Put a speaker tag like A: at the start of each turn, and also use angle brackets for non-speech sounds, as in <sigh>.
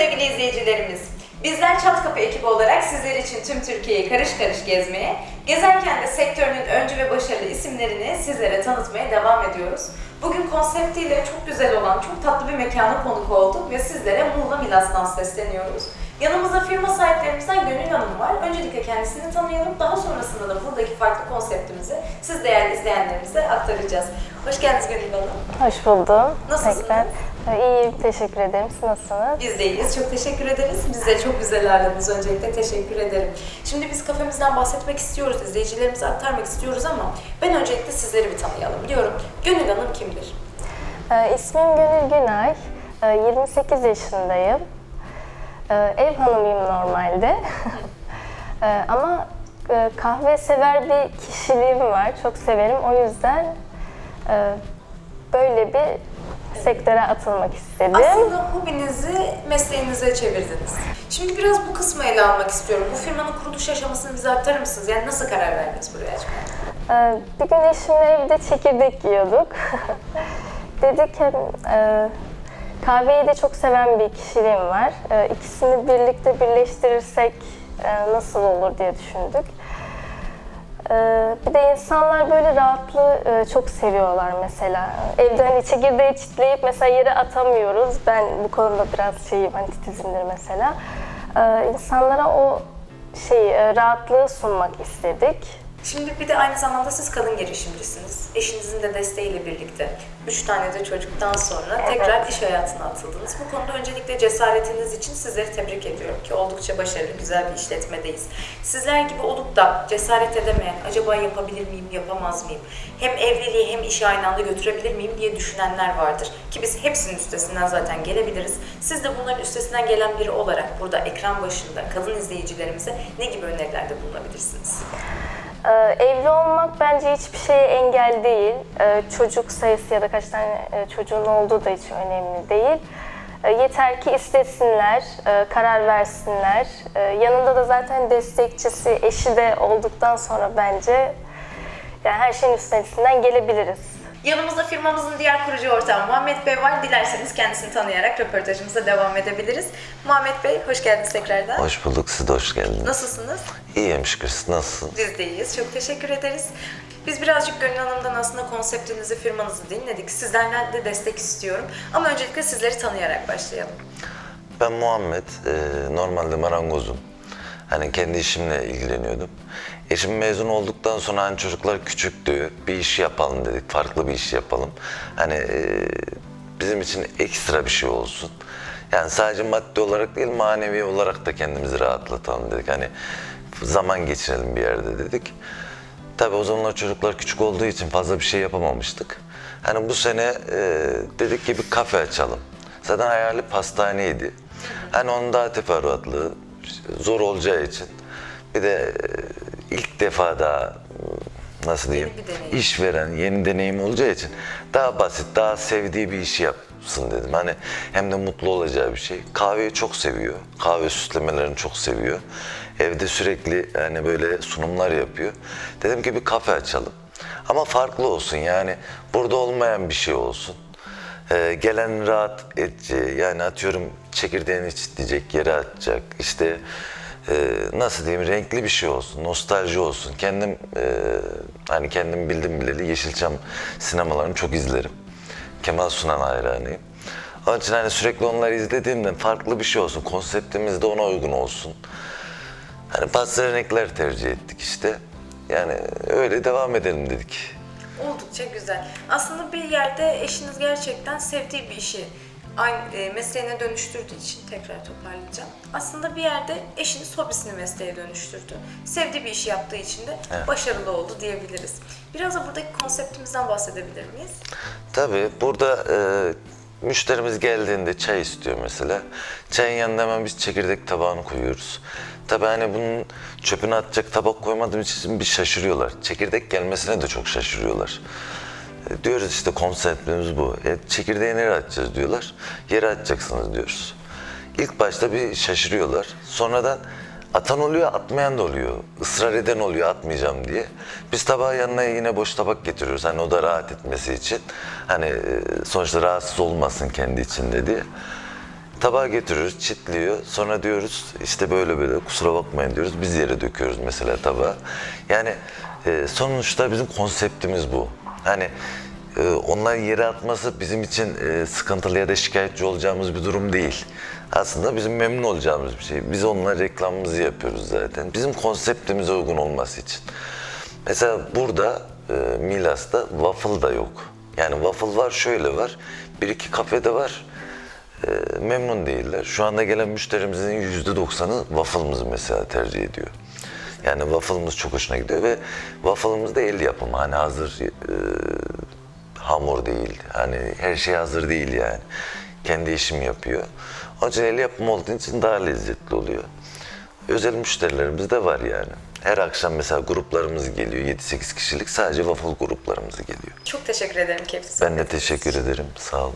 A: sevgili izleyicilerimiz. Bizler Çatkapı ekibi olarak sizler için tüm Türkiye'yi karış karış gezmeye, gezerken de sektörünün öncü ve başarılı isimlerini sizlere tanıtmaya devam ediyoruz. Bugün konseptiyle çok güzel olan, çok tatlı bir mekana konuk olduk ve sizlere Muğla Milas'tan sesleniyoruz. Yanımızda firma sahiplerimizden Gönül Hanım var. Öncelikle kendisini tanıyalım. Daha sonrasında da buradaki farklı konseptimizi siz değerli izleyenlerimize aktaracağız. Hoş geldiniz Gönül Hanım.
B: Hoş buldum.
A: Nasılsınız?
B: Tekrar. Ee, İyiyim, teşekkür ederim. Siz nasılsınız?
A: Biz de iyiyiz. Çok teşekkür ederiz. Bize çok güzel ağırladınız. Öncelikle teşekkür ederim. Şimdi biz kafemizden bahsetmek istiyoruz, izleyicilerimize aktarmak istiyoruz ama ben öncelikle sizleri bir tanıyalım diyorum. Gönül Hanım kimdir?
B: Ee, ismim Gönül Günay. Ee, 28 yaşındayım. Ee, ev hanımıyım normalde. Ee, <laughs> ama e, kahve sever bir kişiliğim var. Çok severim. O yüzden e, böyle bir sektöre atılmak istedim.
A: Aslında hobinizi mesleğinize çevirdiniz. Şimdi biraz bu kısmı ele almak istiyorum. Bu firmanın kuruluş aşamasını bize aktarır mısınız? Yani nasıl karar verdiniz buraya açmaya?
B: Ee, Bir gün eşimle evde çekirdek yiyorduk. <laughs> Dedik hem e, kahveyi de çok seven bir kişiliğim var. E, İkisini birlikte birleştirirsek e, nasıl olur diye düşündük. E, Bir de insanlar böyle rahatlığı e, çok seviyorlar mesela. Evde hani çekirdeği çitleyip mesela yere atamıyoruz. Ben bu konuda biraz şeyim, antitezimdir mesela. E, İnsanlara o şey rahatlığı sunmak istedik.
A: Şimdi bir de aynı zamanda siz kadın girişimcisiniz. Eşinizin de desteğiyle birlikte 3 tane de çocuktan sonra tekrar iş hayatına atıldınız. Bu konuda öncelikle cesaretiniz için sizleri tebrik ediyorum ki oldukça başarılı, güzel bir işletmedeyiz. Sizler gibi olup da cesaret edemeyen, acaba yapabilir miyim, yapamaz mıyım, hem evliliği hem işi aynı anda götürebilir miyim diye düşünenler vardır. Ki biz hepsinin üstesinden zaten gelebiliriz. Siz de bunların üstesinden gelen biri olarak burada ekran başında kadın izleyicilerimize ne gibi önerilerde bulunabilirsiniz?
B: Ee, evli olmak bence hiçbir şeye engel değil. Ee, çocuk sayısı ya da kaç tane e, çocuğun olduğu da hiç önemli değil. Ee, yeter ki istesinler, e, karar versinler. Ee, yanında da zaten destekçisi, eşi de olduktan sonra bence yani her şeyin üstesinden gelebiliriz.
A: Yanımızda firmamızın diğer kurucu ortağı Muhammed Bey var. Dilerseniz kendisini tanıyarak röportajımıza devam edebiliriz. Muhammed Bey hoş geldiniz tekrardan.
C: Hoş bulduk, siz de hoş geldiniz.
A: Nasılsınız?
C: İyiyim şükür, siz nasılsınız?
A: Biz de iyiyiz. Çok teşekkür ederiz. Biz birazcık Gönül Hanım'dan aslında konseptinizi, firmanızı dinledik. Sizlerden de destek istiyorum. Ama öncelikle sizleri tanıyarak başlayalım.
C: Ben Muhammed, e, normalde marangozum. Hani kendi işimle ilgileniyordum. Eşim mezun olduktan sonra hani çocuklar küçüktü, bir iş yapalım dedik, farklı bir iş yapalım. Hani e, bizim için ekstra bir şey olsun. Yani sadece maddi olarak değil, manevi olarak da kendimizi rahatlatalım dedik. Hani zaman geçirelim bir yerde dedik. Tabii o zamanlar çocuklar küçük olduğu için fazla bir şey yapamamıştık. Hani bu sene e, dedik ki bir kafe açalım. Zaten hayali pastaneydi. Hani onun daha teferruatlı, zor olacağı için. Bir de e, ilk defa daha nasıl diyeyim,
A: deneyim.
C: iş veren, yeni deneyim olacağı için daha basit, daha sevdiği bir işi yapsın dedim. Hani hem de mutlu olacağı bir şey. Kahveyi çok seviyor. Kahve süslemelerini çok seviyor. Evde sürekli yani böyle sunumlar yapıyor. Dedim ki bir kafe açalım. Ama farklı olsun yani burada olmayan bir şey olsun. Ee, gelen rahat edeceği yani atıyorum çekirdeğini çitleyecek yere atacak. İşte e, nasıl diyeyim renkli bir şey olsun nostalji olsun. Kendim e, hani kendim bildim bileli Yeşilçam sinemalarını çok izlerim. Kemal Sunan hayranıyım. Onun için hani sürekli onları izlediğimden farklı bir şey olsun konseptimiz de ona uygun olsun. Hani pastel renkler tercih ettik işte. Yani öyle devam edelim dedik.
A: Oldukça güzel. Aslında bir yerde eşiniz gerçekten sevdiği bir işi aynı e, mesleğine dönüştürdüğü için tekrar toparlayacağım. Aslında bir yerde eşiniz hobisini mesleğe dönüştürdü. Sevdiği bir işi yaptığı için de
C: Evet.
A: başarılı oldu diyebiliriz. Biraz da buradaki konseptimizden bahsedebilir miyiz?
C: Tabii burada e, müşterimiz geldiğinde çay istiyor mesela. Çayın yanında hemen biz çekirdek tabağını koyuyoruz. Tabii hani bunun çöpünü atacak tabak koymadığımız için bir şaşırıyorlar. Çekirdek gelmesine de çok şaşırıyorlar. E, diyoruz işte konseptimiz bu. E, çekirdeği nereye atacağız diyorlar. Yere atacaksınız diyoruz. İlk başta bir şaşırıyorlar. Sonradan atan oluyor, atmayan da oluyor. Israr eden oluyor atmayacağım diye. Biz tabağı yanına yine boş tabak getiriyoruz. Hani o da rahat etmesi için. Hani e, sonuçta rahatsız olmasın kendi içinde diye. Tabağa getiriyoruz, çitliyor. Sonra diyoruz işte böyle böyle kusura bakmayın diyoruz. Biz yere döküyoruz mesela tabağa. Yani e, sonuçta bizim konseptimiz bu. Hani e, onlar yere atması bizim için e, sıkıntılı ya da şikayetçi olacağımız bir durum değil. Aslında bizim memnun olacağımız bir şey. Biz onunla reklamımızı yapıyoruz zaten. Bizim konseptimize uygun olması için. Mesela burada e, Milas'ta waffle da yok. Yani waffle var şöyle var. Bir iki kafede var. E, memnun değiller. Şu anda gelen müşterimizin yüzde doksanı waffle'ımızı mesela tercih ediyor. Yani waffle'ımız çok hoşuna gidiyor ve waffle'ımız da el yapımı. Hani hazır e, hamur değil. Hani her şey hazır değil yani. Kendi işimi yapıyor. Onun için el yapımı olduğu için daha lezzetli oluyor. Özel müşterilerimiz de var yani. Her akşam mesela gruplarımız geliyor. 7-8 kişilik sadece waffle gruplarımız geliyor.
A: Çok teşekkür ederim keyifli
C: Ben de
A: sohbetiniz için.
C: teşekkür ederim. Sağ olun.